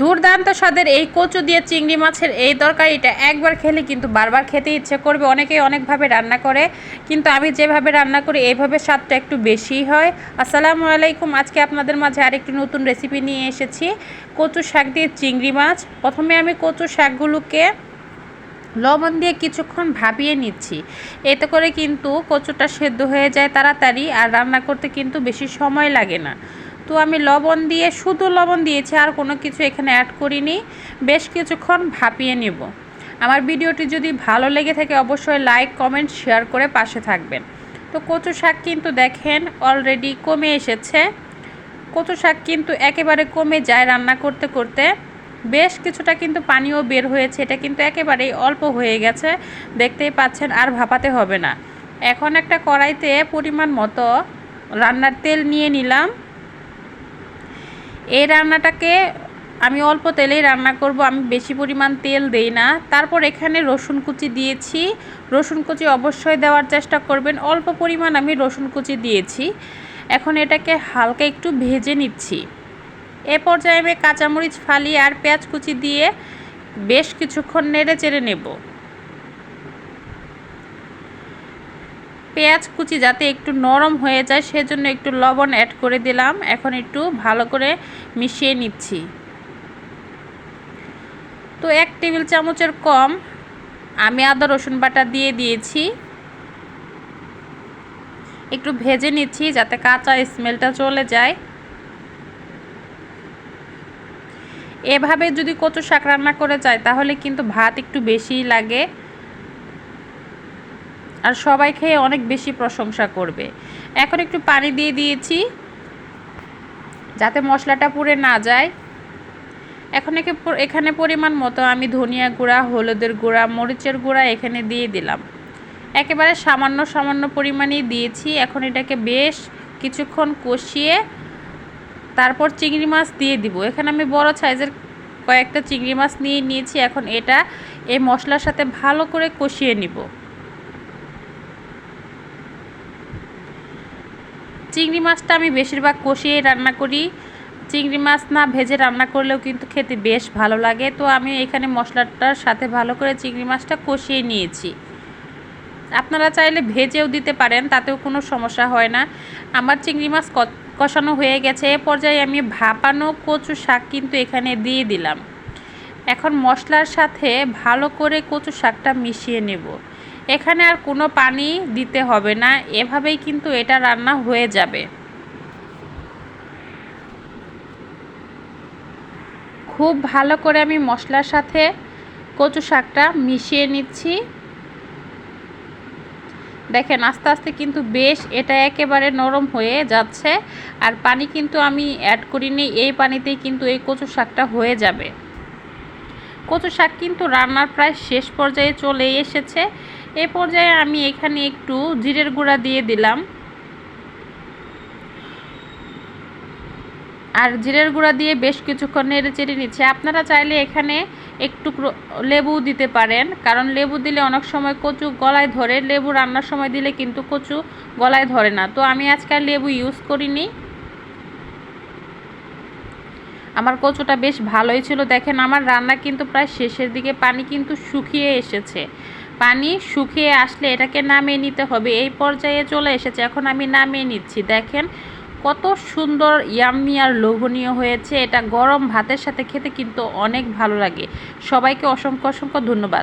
দুর্দান্ত স্বাদের এই কচু দিয়ে চিংড়ি মাছের এই তরকারিটা একবার খেলে কিন্তু বারবার খেতে ইচ্ছে করবে। অনেকেই অনেকভাবে রান্না করে, কিন্তু আমি যেভাবে রান্না করি এইভাবে স্বাদটা একটু বেশিই হয়। আসসালামু আলাইকুম। আজকে আপনাদের মাঝে আরেকটি নতুন রেসিপি নিয়ে এসেছি। কচু শাক দিয়ে চিংড়ি মাছ। প্রথমে আমি কচু শাকগুলোকে লবণ দিয়ে কিছুক্ষণ ভাবিয়ে নিচ্ছি। এতে করে কিন্তু কচুটা সেদ্ধ হয়ে যায় তাড়াতাড়ি, আর রান্না করতে কিন্তু বেশি সময় লাগে না। তো আমি লবণ দিয়ে, শুধু লবণ দিয়েছি, আর কোনো কিছু এখানে অ্যাড করিনি। বেশ কিছুক্ষণ ভাপিয়ে নেব। আমার ভিডিওটি যদি ভালো লেগে থাকে, অবশ্যই লাইক কমেন্ট শেয়ার করে পাশে থাকবেন। তো কচু শাক কিন্তু দেখেন অলরেডি কমে এসেছে। কচু শাক কিন্তু একেবারে কমে যায় রান্না করতে করতে। বেশ কিছুটা কিন্তু পানিও বের হয়েছে। এটা কিন্তু একেবারেই অল্প হয়ে গেছে। দেখতেই পাচ্ছেন, আর ভাপাতে হবে না। এখন একটা কড়াইতে পরিমাণ মতো রান্নার তেল নিয়ে নিলাম। এই রান্নাটাকে আমি অল্প তেলেই রান্না করব, আমি বেশি পরিমাণ তেল দেই না। তারপর এখানে রসুন কুচি দিয়েছি। রসুন কুচি অবশ্যই দেওয়ার চেষ্টা করবেন। অল্প পরিমাণ আমি রসুন কুচি দিয়েছি। এখন এটাকে হালকা একটু ভেজে নিচ্ছি। এ পর্যায়ে আমি কাঁচামরিচ ফালি আর পেঁয়াজ কুচি দিয়ে বেশ কিছুক্ষণ নেড়ে চেড়ে নেব। পেঁয়াজ কুচি যাতে একটু নরম হয়ে যায়, সেজন্য একটু লবণ অ্যাড করে দিলাম। এখন একটু ভালো করে মিশিয়ে নিচ্ছি। তো এক টেবিল চামচের কম আমি আদা, রসুন বাটা দিয়ে দিয়েছি। একটু ভেজে নিচ্ছি যাতে কাঁচা স্মেলটা চলে যায়। এভাবে যদি কচু শাক রান্না করে যায়, তাহলে কিন্তু ভাত একটু বেশিই লাগে। আর সবাই খেয়ে অনেক বেশি প্রশংসা করবে। এখন একটু পানি দিয়ে দিয়েছি, যাতে মশলাটা পুড়ে না যায়। এখন একে এখানে পরিমাণ মতো আমি ধনিয়া গুঁড়া, হলুদের গুঁড়া, মরিচের গুঁড়া এখানে দিয়ে দিলাম। একেবারে সামান্য সামান্য পরিমাণেই দিয়েছি। এখন এটাকে বেশ কিছুক্ষণ কষিয়ে তারপর চিংড়ি মাছ দিয়ে দিব। এখানে আমি বড় সাইজের কয়েকটা চিংড়ি মাছ নিয়ে নিয়েছি। এখন এটা এই মশলার সাথে ভালো করে কষিয়ে নিব। চিংড়ি মাছটা আমি বেশিরভাগ কষিয়ে রান্না করি। চিংড়ি মাছ না ভেজে রান্না করলেও কিন্তু খেতে বেশ ভালো লাগে। তো আমি এখানে মশলাটার সাথে ভালো করে চিংড়ি মাছটা কষিয়ে নিয়েছি। আপনারা চাইলে ভেজেও দিতে পারেন, তাতেও কোনো সমস্যা হয় না। আমার চিংড়ি মাছ কষানো হয়ে গেছে। এ পর্যায়ে আমি ভাপানো কচু শাক কিন্তু এখানে দিয়ে দিলাম। এখন মশলার সাথে ভালো করে কচু শাকটা মিশিয়ে নেব। এখানে আর কোনো পানি দিতে হবে না, এভাবেই কিন্তু এটা রান্না হয়ে যাবে। খুব ভালো করে আমি মশলার সাথে কচু শাকটা মিশিয়ে নিচ্ছি। দেখেন, আস্তে আস্তে কিন্তু বেশ এটা একেবারে নরম হয়ে যাচ্ছে, আর পানি কিন্তু আমি অ্যাড করিনি, এই পানিতেই কিন্তু এই কচু শাকটা হয়ে যাবে। কচু শাক কিন্তু রান্নার প্রায় শেষ পর্যায়ে চলে এসেছে এ পর্যায়ে আমি এখানে একটু জিরের গুঁড়া দিয়ে দিলাম। আর জিরের গুঁড়া দিয়ে বেশ কিছুক্ষণ নেড়ে চেড়ে নিচ্ছে। আপনারা চাইলে এখানে একটু লেবু দিতে পারেন, কারণ লেবু দিলে অনেক সময় কচু গলায় ধরে। লেবু রান্নার সময় দিলে কিন্তু কচু গলায় ধরে না। তো আমি আজকাল লেবু ইউজ করিনি। আমার কচুটা বেশ ভালোই ছিল। দেখেন, আমার রান্না কিন্তু প্রায় শেষের দিকে। পানি কিন্তু শুকিয়ে এসেছে। পানি শুকিয়ে আসলে এটাকে নামিয়ে নিতে হবে। এই পর্যায়ে চলে এসেছে। এখন আমি নামিয়ে নিচ্ছি। দেখেন কত সুন্দর ইয়াম্মি আর লোভনীয় হয়েছে। এটা গরম ভাতের সাথে খেতে কিন্তু অনেক ভালো লাগে। সবাইকে অসংখ্য অসংখ্য ধন্যবাদ।